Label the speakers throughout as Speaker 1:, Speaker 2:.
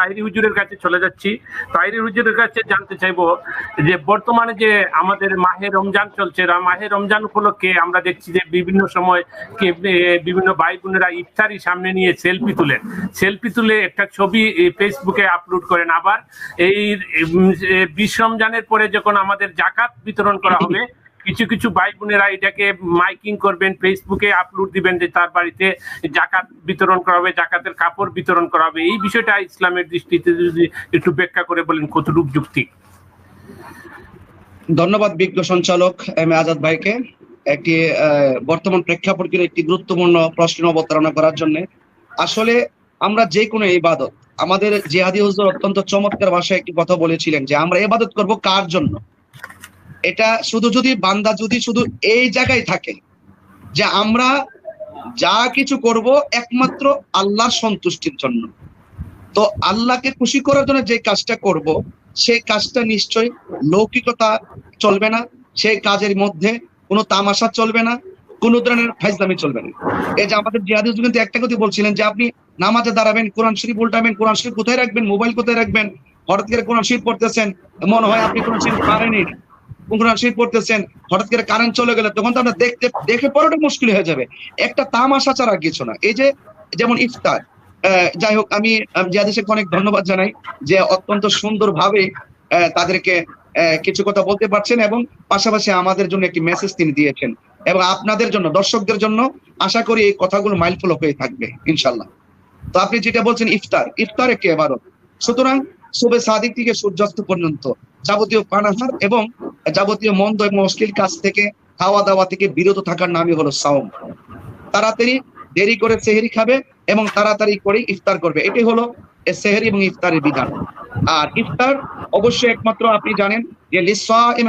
Speaker 1: তাহিরি হুজুরের কাছে চলে যাচ্ছি। তাহিরি হুজুরের কাছে জানতে চাইব যে, বর্তমানে যে আমাদের মাহে রমজান চলছে মাহে রমজান উপলক্ষে আমরা দেখছি যে বিভিন্ন সময় বিভিন্ন ভাই বোনেরা ইফতারি সামনে নিয়ে সেলফি তুলেন সেলফি তুলে একটা ছবি ফেসবুকে আপলোড করেন। আবার এই বিশ রমজানের পরে যখন আমাদের জাকাত বিতরণ করা হবে কিছু কিছু ভাই বোনেরা এটাকে মাইকিং করবেন ফেসবুকে আপলোড দিবেন যে তার বাড়িতে জাকাত বিতরণ করা হবে, জাকাতের কাপড় বিতরণ করা হবে। এই বিষয়টা ইসলামের দৃষ্টিতে যদি একটু ব্যাখ্যা করে বলেন কতটুক যুক্তি?
Speaker 2: ধন্যবাদ বিজ্ঞ সঞ্চালক এম আজাদ ভাইকে। একটি বর্তমান প্রেক্ষাপটের একটি গুরুত্বপূর্ণ প্রশ্ন অবতারণা করার জন্য। আসলে আমরা যে কোনো ইবাদত, আমাদের জেহাদি হুজুর অত্যন্ত চমৎকার ভাষায় একটি কথা বলেছিলেন যে আমরা ইবাদত করব কার জন্য? এটা শুধু যদি বান্দা যদি শুধু এই জায়গায় থাকে যে আমরা যা কিছু করব একমাত্র আল্লাহর সন্তুষ্টির জন্য। তো আল্লাহকে খুশি করার জন্য যে কাজটা করব সেই কাজটা নিশ্চয় লৌকিকতা চলবে না, সেই কাজের মধ্যে কোনো তামাশা চলবে না, কোন ধরনের ফাইজলামি চলবে না। এই যে আমাদের জিয়াদি কিন্তু একটা কথা বলছিলেন যে আপনি নামাজে দাঁড়াবেন, কোরআন শরীফ উল্টাবেন, কোরআন শরীফ কোথায় রাখবেন, মোবাইল কোথায় রাখবেন, হঠাৎ করে কোরআন শরীফ পড়তেছেন, মনে হয় আপনি কোরআন শরীফ পারেনি কোরআন পড়তেছেন হঠাৎ করে কারেন্ট চলে গেলে তখন তো আপনার দেখতে দেখে পড়াটা মুশকিল হয়ে যাবে। একটা তামাশা ছাড়া কিছু না। এই যে যেমন ইফতার যাই হোক আমি আহ, জিয়াদি শেখকে অনেক ধন্যবাদ জানাই যে অত্যন্ত সুন্দরভাবে আহ, তাদেরকে কিছু কথা বলতে পারছেন এবং পাশাপাশি আমাদের জন্য একটি মেসেজ তিনি দিয়েছেন। এবং আপনাদের জন্য দর্শকদের জন্য আশা করি এই কথাগুলো মাইলফুল হয়ে থাকবে ইনশাল্লাহ তো আপনি যেটা বলছেন ইফতার ইফতার একটি এবারত? সুতরাং শুভে সাদিক থেকে সূর্যাস্ত পর্যন্ত। যাবতীয় পানাহার এবং যাবতীয় মন্দ এবং অশ্লীল কাজ থেকে খাওয়া দাওয়া থেকে বিরত থাকার নামই হলো সাওম। তাড়াতাড়ি দেরি করে সেহেরি খাবে এবং তাড়াতাড়ি করে ইফতার করবে। এটাই হলো সেহেরি এবং ইফতারের বিধান। আর ইফতার অবশ্যই একমাত্র আপনি জানেন যে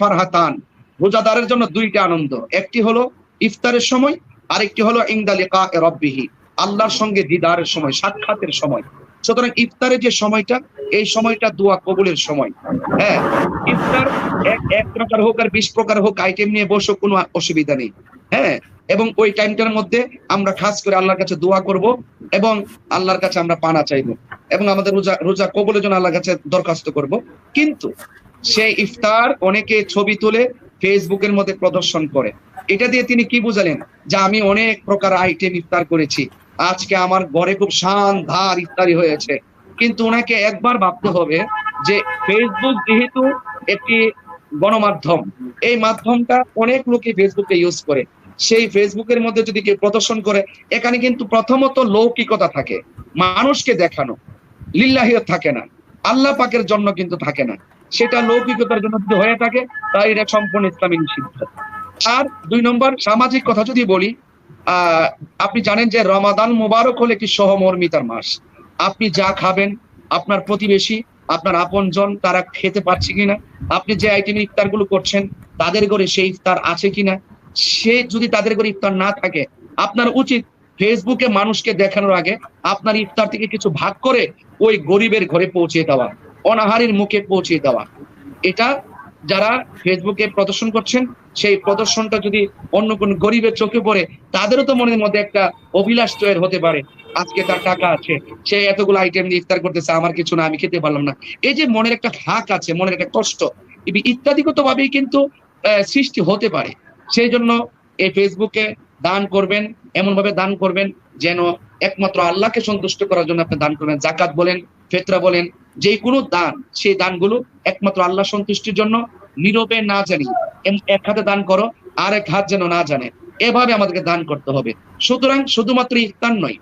Speaker 2: ফারহাতান, রোজাদারের জন্য দুইটা আনন্দ। একটি হলো ইফতারের সময়, আরেকটি হলো ইংদা লিকা রব্বিহি, আল্লাহর সঙ্গে দিদারের সময়, সাক্ষাতের সময়। সুতরাং ইফতারের যে সময়টা, এই সময়টা দোয়া কবুলের সময়। হ্যাঁ ইফতার এক প্রকার হোক আর বিশ প্রকার হোক আইটেম নিয়ে বসো, কোনো অসুবিধা নেই। হ্যাঁ এবং ওই টাইমটার মধ্যে আমরা খাস করে আল্লাহর কাছে দোয়া করব এবং আল্লাহর কাছে আমরা পানা চাইব এবং আমাদের রোজা রোজা কবলের জন্য আল্লাহর কাছে দরখাস্ত করব। কিন্তু সেই ইফতার অনেকে ছবি তুলে ফেসবুকের মধ্যে প্রদর্শন করে। এটা দিয়ে তিনি কি বুঝালেন? যে আমি অনেক প্রকার আইটেম ইফতার করেছি। আজকে আমার ঘরে খুব শান ধার ইফতারি হয়েছে। কিন্তু ওনাকে একবার ভাবতে হবে যে ফেসবুক যেহেতু একটি গণমাধ্যম, এই মাধ্যমটা অনেক লোকে ফেসবুকে ইউজ করে। সেই ফেসবুকের মধ্যে যদি কেউ প্রদর্শন করে, এখানে কিন্তু প্রথমত লৌকিকতা থাকে, মানুষকে দেখানো। লিল্লাহিয়ত থাকে না। আল্লাহ পাকের জন্য কিন্তু থাকে না। সেটা লৌকিকতার জন্য যদি হয়ে থাকে তাই এটা সম্পূর্ণ ইসলামী নিষিদ্ধ। আর দুই নম্বর, সামাজিক কথা যদি বলি আপনি জানেন যে রমাদান মোবারক হলে একটি সহমর্মিতার মাস? আপনি যা খাবেন, আপনার প্রতিবেশী, আপনার আপনজন, তারা খেতে পারছে কিনা? আপনি যে আইটেম ইফতারগুলো করছেন, তাদের ঘরে সেই ইফতার আছে কিনা? সে যদি তাদের ঘরে ইফতার না থাকে, আপনার উচিত ফেসবুকে মানুষকে দেখানোর আগে আপনার ইফতার থেকে কিছু ভাগ করে ওই গরিবের ঘরে পৌঁছে দেওয়া, অনাহারের মুখে পৌঁছে দেওয়া। এটা যারা ফেসবুকে প্রদর্শন করছেন সেই প্রদর্শনটা যদি অন্য কোন গরিবের চোখে পড়ে, তাদেরও তো মনের মধ্যে একটা অভিলাষ তৈরি হতে পারে। আজকে তার টাকা আছে, সে এতগুলো আইটেম নিয়ে ইফতার করতেছে, আমার কিছু না, আমি খেতে পারলাম না। এই যে মনের একটা হাক আছে, মনের একটা কষ্ট ইত্যাদিগত ভাবেই কিন্তু সৃষ্টি হতে পারে। সেই জন্য এই ফেসবুকে দান করবেন এমন ভাবে দান করবেন, যেন একমাত্র আল্লাহকে সন্তুষ্ট করার জন্য আপনি দান করবেন। জাকাত বলেন, ফেতরা বলেন যে কোনো দান, সেই দানগুলো একমাত্র আল্লাহ সন্তুষ্টির জন্য, নীরবে না জানি এম- এক হাতে দান করো, আর এক হাত যেন না জানে। এভাবে আমাদেরকে দান করতে হবে। সুতরাং শুধুমাত্র ইফতার নয়,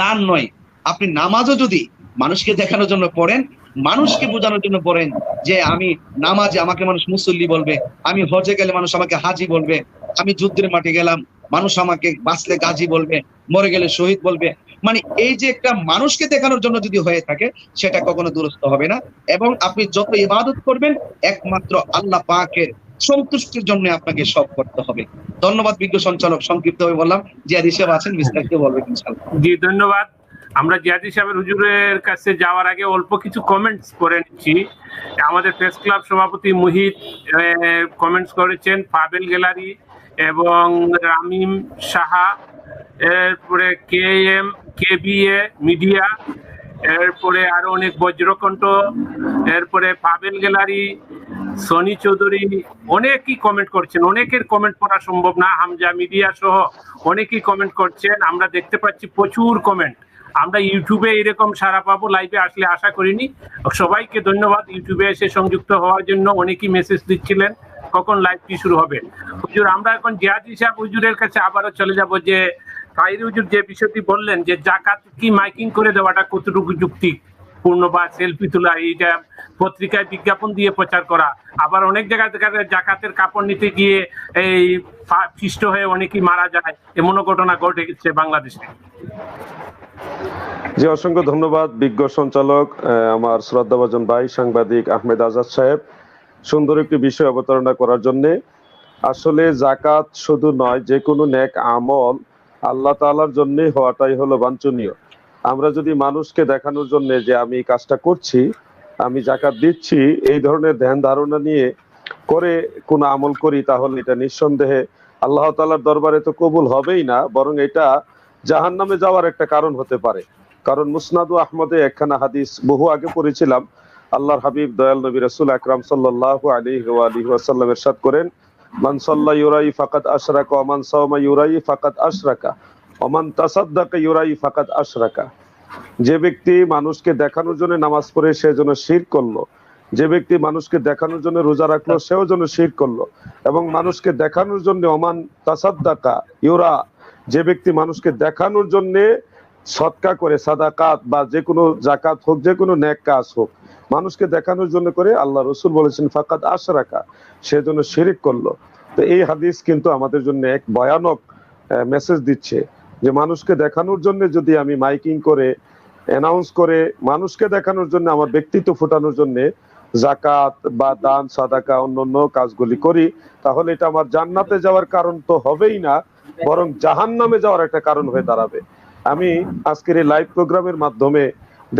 Speaker 2: দান নয়। আপনি নামাজও যদি মানুষকে দেখানোর জন্য পড়েন, মানুষকে বোঝানোর জন্য পড়েন যে আমি নামাজে আমাকে মানুষ মুসল্লি বলবে, আমি হজে গেলে মানুষ আমাকে হাজি বলবে, আমি যুদ্ধের মাঠে গেলাম, মানুষ আমাকে বাঁচলে গাজী বলবে, মরে গেলে শহীদ বলবে। মানে এই যে একটা মানুষকে দেখানোর জন্য যদি হয়ে থাকে, সেটা কখনো দুরস্ত হবে না। এবং আপনি যত ইবাদত করবেন, একমাত্র আল্লাহ পাকের সন্তুষ্টির জন্য আপনাকে সব করতে হবে। ধন্যবাদ বিজ্ঞ সঞ্চালক সংক্ষিপ্ত ভাবে বললাম। জিয়াদ হিসেব আছেন বিস্তারিত বলবেন ইনশাআল্লাহ।
Speaker 1: জি ধন্যবাদ। আমরা জিয়াদি সাহেবের হুজুরের কাছে যাওয়ার আগে অল্প কিছু কমেন্টস করে নিচ্ছি। আমাদের প্রেস ক্লাব সভাপতি মুহিত কমেন্টস করেছেন ফাবেল গ্যালারি এবং রামিম সাহা এরপরে K M K B A media এরপরে আরও অনেক বজ্রকণ্ঠ, এরপরে পাবেল গ্যালারি, সনি চৌধুরী, অনেকই কমেন্ট করছেন। অনেকের কমেন্ট পড়া সম্ভব না, হামজা মিডিয়া সহ অনেকেই কমেন্ট করছেন। আমরা দেখতে পাচ্ছি প্রচুর কমেন্ট আমরা ইউটিউবে এরকম সারা পাবো লাইভে আসলে আশা করিনি। সবাইকে ধন্যবাদ। ইউটিউবে এসে সংযুক্ত হওয়ার জন্য অনেকেই মেসেজ দিচ্ছিলেন, কখন লাইভটি শুরু হবে। হুজুর, আমরা এখন জিয়াদ সাহেব হুজুরের কাছে আবারও চলে যাব যে কাইরি হুজুর যে বিষয়টি বললেন যে জাকাত কি মাইকিং করে দেওয়াটা কতটুকু যুক্তি পূর্ণ বা সেলফি তোলা, এইটা পত্রিকায় বিজ্ঞাপন দিয়ে প্রচার করা। আবার অনেক জায়গায় দেখা যায় জাকাতের কাপড় নিতে গিয়ে এই পিষ্ট হয়ে অনেকেই মারা যায়। এমনও ঘটনা ঘটে গেছে বাংলাদেশে।
Speaker 3: জি, অসংখ্য ধন্যবাদ, বিজ্ঞ সঞ্চালক আমার শ্রদ্ধাভাজন ভাই, সাংবাদিক আহমেদ আজাদ সাহেব। সুন্দর একটি বিষয় অবতারণা করার জন্য। আসলে জাকাত শুধু নয়, যে কোনো নেক আমল আল্লাহ তাআলার জন্য হওয়াটাই হলো বাঞ্ছনীয়। আমরা যদি মানুষকে দেখানোর জন্য যে আমি এই কাজটা করছি, আমি জাকাত দিচ্ছি, এই ধরনের ধ্যান ধারণা নিয়ে করে কোন আমল করি, তাহলে এটা নিঃসন্দেহে আল্লাহ তালার দরবারে তো কবুল হবেই না, বরং এটা জাহান্নামে যাওয়ার একটা কারণ হতে পারে। কারণ মুসনাদু আহমদে একখানা হাদিস বহু আগে পড়েছিলাম। আল্লাহর হাবিব, দয়াল নবী রাসূল আকরাম সাল্লাল্লাহু আলাইহি ওয়া আলিহি ওয়াসাল্লাম ইরশাদ করেন মান ইউরাই ফাকাদ আশরাকা, ওয়া মান সাওমা ইউরাই ফাকাদ আশরাকা, ওয়া মান তাসাদ্দাকা ইউরাই ফাকাদ আশরাকা। যে ব্যক্তি মানুষকে দেখানোর জন্য নামাজ পড়ে, সে যেন শির করল। যে ব্যক্তি মানুষকে দেখানোর জন্য রোজা রাখল, সেও যেন শির করল। এবং মানুষকে দেখানোর জন্য ওমান তাসাদ্দাকা ইউরা, যে ব্যক্তি মানুষকে দেখানোর জন্য সৎকা করে, সাদাকাত বা যে কোনো জাকাত হোক, যে কোনো ন্যাক কাজ হোক মানুষকে দেখানোর জন্য করে আল্লাহ রসুল বলেছেন ফাকাত আশরাকা সে জন্য শিরিক করল। তো এই হাদিস কিন্তু আমাদের জন্য এক ভয়ানক মেসেজ দিচ্ছে যে মানুষকে দেখানোর জন্য যদি আমি মাইকিং করে অ্যানাউন্স করে মানুষকে দেখানোর জন্য, আমার ব্যক্তিত্ব ফোটানোর জন্য জাকাত বা দান, সাদাকা, অন্যান্য কাজগুলি করি, তাহলে এটা আমার জান্নাতে যাওয়ার কারণ তো হবেই না, বরং জাহান্নামে যাওয়ার একটা কারণ হয়ে দাঁড়াবে। আমি আজকের এই লাইভ প্রোগ্রামের মাধ্যমে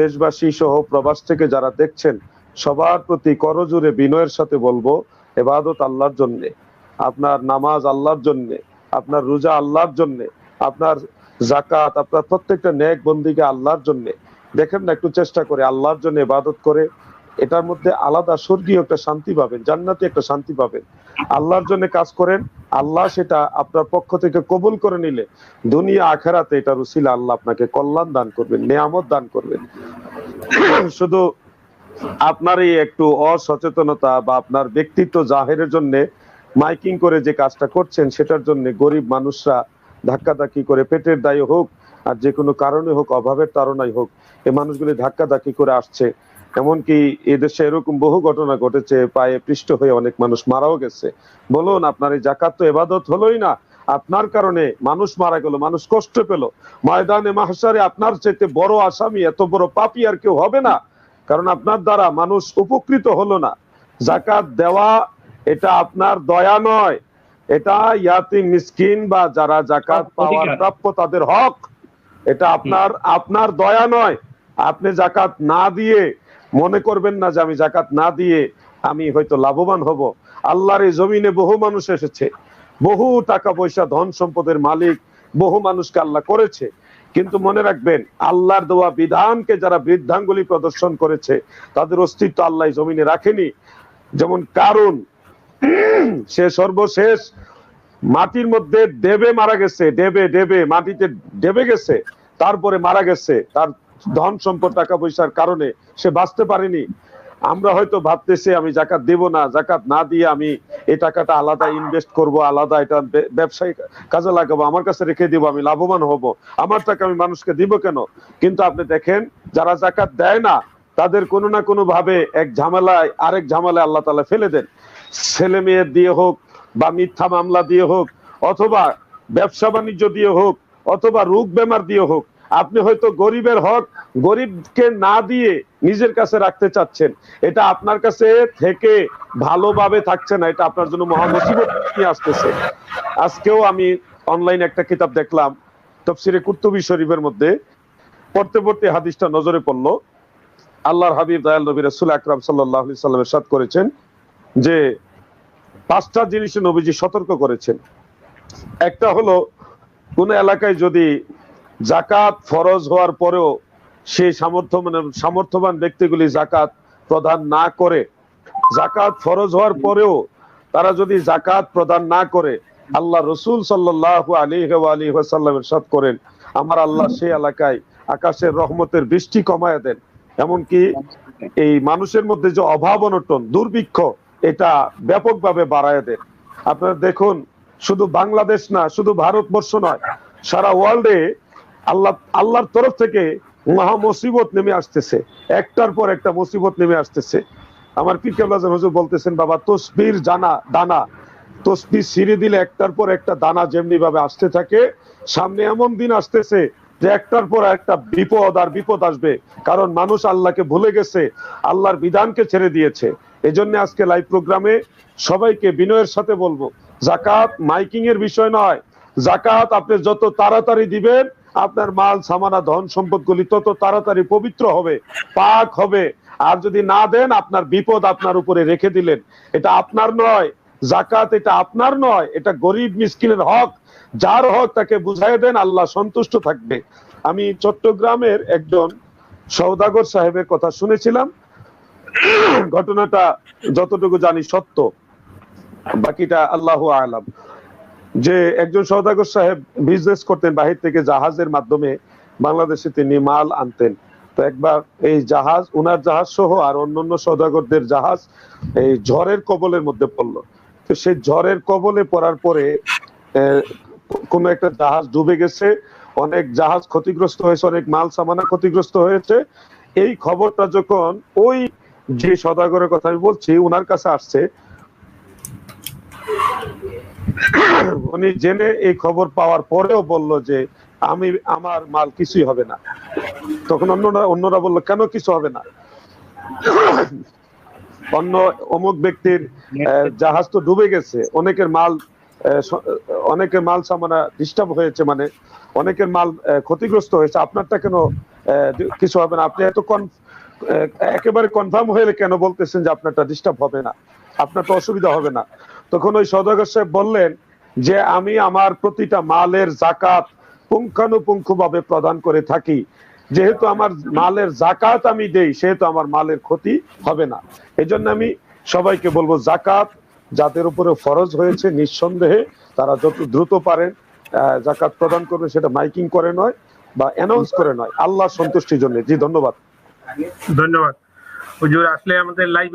Speaker 3: দেশবাসী সহ প্রবাস থেকে যারা দেখছেন, সবার প্রতি করজোরে বিনয়ের সাথে বলব, এবাদত আল্লাহর জন্যে, আপনার নামাজ আল্লাহর জন্যে, আপনার রোজা আল্লাহর জন্যে, আপনার জাকাত আপনার প্রত্যেকটা ন্যাক বন্দিকে আল্লাহর জন্যে। দেখেন না, একটু চেষ্টা করে আল্লাহর জন্য ইবাদত করে, এটার মধ্যে আলাদা স্বর্গীয় একটা শান্তি পাবেন, জান্নাতি একটা শান্তি পাবেন। আল্লাহর জন্য কাজ করেন আল্লাহ সেটা আপনার পক্ষ থেকে কবুল করে নিলে দুনিয়া আখেরাতে এটা রুসিলা আল্লাহ আপনাকে কল্যাণ দান করবেন, নিয়ামত দান করবেন। শুধু আপনার এই একটু অসচেতনতা বা আপনার ব্যক্তিত্ব জাহেরের জন্য মাইকিং করে যে কাজটা করছেন, সেটার জন্য গরিব মানুষরা ধাক্কাধাক্কি করে পেটের দায়ী হোক আর যে কোনো কারণে হোক, অভাবের তাড়নাই হোক এই মানুষগুলি ধাক্কাধাক্কি করে আসছে। এমনকি এদেশে এরকম বহু ঘটনা ঘটেছে পায়ে পৃষ্ঠ হয়ে অনেক মানুষ মারাও গেছে। বলুন আপনার এই জাকাত তো এবাদত হলোই না। আপনার কারণে মানুষ মারা গেল মানুষ কষ্ট পেল। ময়দানে মাহসারে আপনার চাইতে বড় আসামি এত বড় পাপি আর কেউ হবে না। কারণ আপনার দ্বারা মানুষ উপকৃত হলো না। জাকাত দেওয়া এটা আপনার দয়া নয়। এটা ইয়াতি মিসকিন বা যারা জাকাত পাওয়ার প্রাপ্য তাদের হক। এটা আপনার আপনার দয়া নয়। আপনি জাকাত না দিয়ে মনে করবেন না যে আমি জাকাত না দিয়ে আমি হয়তো লাভবান হব। আল্লাহর এই জমিনে বহু মানুষ এসেছে। বহু টাকা পয়সা, ধন সম্পদের মালিক বহু মানুষকে আল্লাহ করেছে। কিন্তু মনে রাখবেন, আল্লাহর দেওয়া বিধানকে যারা বৃদ্ধাঙ্গুলি প্রদর্শন করেছে, তাদের অস্তিত্ব আল্লাহ জমিনে রাখেনি। যেমন কারণ, সে সর্বশেষ মাটির মধ্যে দেবে মারা গেছে দেবে দেবে মাটিতে দেবে গেছে, তারপরে মারা গেছে, তার ধন সম্পদ টাকা পয়সার কারণে সে বাঁচতে পারেনি। আমরা হয়তো ভাবতেছি, আমি জাকাত দেব না, জাকাত না দিয়ে আমি এই টাকাটা আলাদা ইনভেস্ট করব, আলাদা এটা ব্যবসায়ী কাজে লাগাবো, আমার কাছে রেখে দিব, আমি লাভবান হব। আমার টাকা আমি মানুষকে দিব কেন? কিন্তু আপনি দেখেন, যারা জাকাত দেয় না, তাদের কোনো না কোনো ভাবে এক ঝামেলায়, আরেক ঝামেলায় আল্লাহ তালা ফেলে দেন। ছেলে মেয়ের দিয়ে হোক বা মিথ্যা মামলা দিয়ে হোক, অথবা ব্যবসা বাণিজ্য দিয়ে হোক, অথবা রোগ বেমার দিয়ে হোক আপনি হয়তো গরিবের হক গরিবকে না দিয়ে নিজের কাছে রাখতে চাচ্ছেন। এটা আপনার কাছে থেকে ভালোভাবে থাকছে না, এটা আপনার জন্য মহা মুসিবত নিয়ে আসতেছে। আজকেও আমি অনলাইন একটা কিতাব দেখলাম, তফসিরে কুর্তুবি শরীফের মধ্যে। পড়তে পড়তে হাদিসটা নজরে পড়ল। আল্লাহর হাবিব দয়াল নবী রাসূল আকরাম সাল্লাল্লাহু আলাইহি সাল্লাম ইরশাদ করেছেন যে পাঁচটা জিনিসে নবীজি সতর্ক করেছেন। একটা হলো, কোন এলাকায় যদি জাকাত ফরজ হওয়ার পরেও সেই সামর্থ্য মানে সামর্থ্যবান ব্যক্তিগুলি জাকাত প্রদান না করে, জাকাত ফরজ হওয়ার পরেও তারা যদি জাকাত প্রদান না করে, আল্লাহ রসুল সাল্লাহ আলী আলী সাল্লাম সাদ করেন, আমার আল্লাহ সেই এলাকায় আকাশের রহমতের বৃষ্টি কমায় দেন। এমনকি এই মানুষের মধ্যে যে অভাব অনটন, দুর্ভিক্ষ, এটা ব্যাপকভাবে বাড়ায় দেন। আপনারা দেখুন, শুধু বাংলাদেশ না, শুধু ভারতবর্ষ নয়, সারা ওয়ার্ল্ডে আল্লাহ, আল্লাহর তরফ থেকে মহা মুসিবত নেমে আসতেছে। একটার পর একটা মুসিবত নেমে আসতেছে। আমার পীর কেবলাজন হুজুর বলতেছেন, বাবা, তসবির জানা, দানা। তসবি সিঁড়ি দিলে একটার পর একটা দানা যেমনি ভাবে আসতে থাকে, সামনে এমন দিন আসতেছে যে একটার পর একটা বিপদ আর বিপদ আসবে। কারণ মানুষ আল্লাহকে ভুলে গেছে, আল্লাহর বিধানকে ছেড়ে দিয়েছে। এজন্য আজকে লাইভ প্রোগ্রামে সবাইকে বিনয়ের সাথে বলব, জাকাত মাইকিং এর বিষয় নয়। জাকাত আপনি যত তাড়াতাড়ি দিবেন আপনার মাল, সামানা, ধন সম্পদগুলি তত তাড়াতাড়ি পবিত্র হবে, পাক হবে। আর যদি না দেন, আপনার বিপদ আপনার উপরে রেখে দিলেন। এটা আপনার নয় জাকাত এটা আপনার নয়, এটা গরিব মিসকিনের হক। যার হক তাকে বুঝাই দেন, আল্লাহ সন্তুষ্ট থাকবে। আমি চট্টগ্রামের একজন সৌদাগর সাহেবের কথা শুনেছিলাম। ঘটনাটা যতটুকু জানি সত্য, বাকিটা আল্লাহ আলাম। যে একজন সৌদাগর সাহেব বিজনেস করতেন, বাহির থেকে জাহাজের মাধ্যমে বাংলাদেশে তিনি মাল আনতেন। তো একবার এই জাহাজ, উনার জাহাজ সহ আর অন্যান্য সৌদাগরদের জাহাজ এই ঝড়ের কবলের মধ্যে পড়ল। তো সেই ঝড়ের কবলে পড়ার পরে কোনো একটা জাহাজ ডুবে গেছে, অনেক জাহাজ ক্ষতিগ্রস্ত হয়েছে, অনেক মাল সামানা ক্ষতিগ্রস্ত হয়েছে। এই খবরটা যখন ওই যে সদাগরের কথা আমি বলছি ওনার কাছে আসছে উনি জেনে এই খবর পাওয়ার পরেও বলল যে আমি, আমার মাল কিছুই হবে না। তখন অন্যরা অন্যরা বলল, কেন কিছু হবে না? অন্য অমুক ব্যক্তির জাহাজ তো ডুবে গেছে। অনেকের মাল অনেকের মাল সামানা ডিস্টার্ব হয়েছে মানে অনেকের মাল ক্ষতিগ্রস্ত হয়েছে। আপনারটা কেন কিছু হবে না? আপনি এত একেবারে কনফার্ম হয়ে কেন বলতেছেন যে আপনারটা ডিস্টার্ব হবে না? আপনার তো অসুবিধা হবে না? তখন ওই সদাগর সাহেব বললেন যে আমি আমার প্রতিটা মালের জাকাত পুঙ্খানুপুঙ্খ ভাবে প্রদান করে থাকি। যেহেতু আমার মালের জাকাত আমি দেই, সেহেতু আমার মালের ক্ষতি হবে না। এই জন্য আমি সবাইকে বলব, জাকাত যাদের উপরে ফরজ হয়েছে নিঃসন্দেহে তারা যত দ্রুত পারেন জাকাত প্রদান করবে, সেটা মাইকিং করে নয় বা অ্যানাউন্স করে নয়। আল্লাহ সন্তুষ্টির জন্য। জি, ধন্যবাদ।
Speaker 1: ধন্যবাদ। আসলে আমাদের লাইভ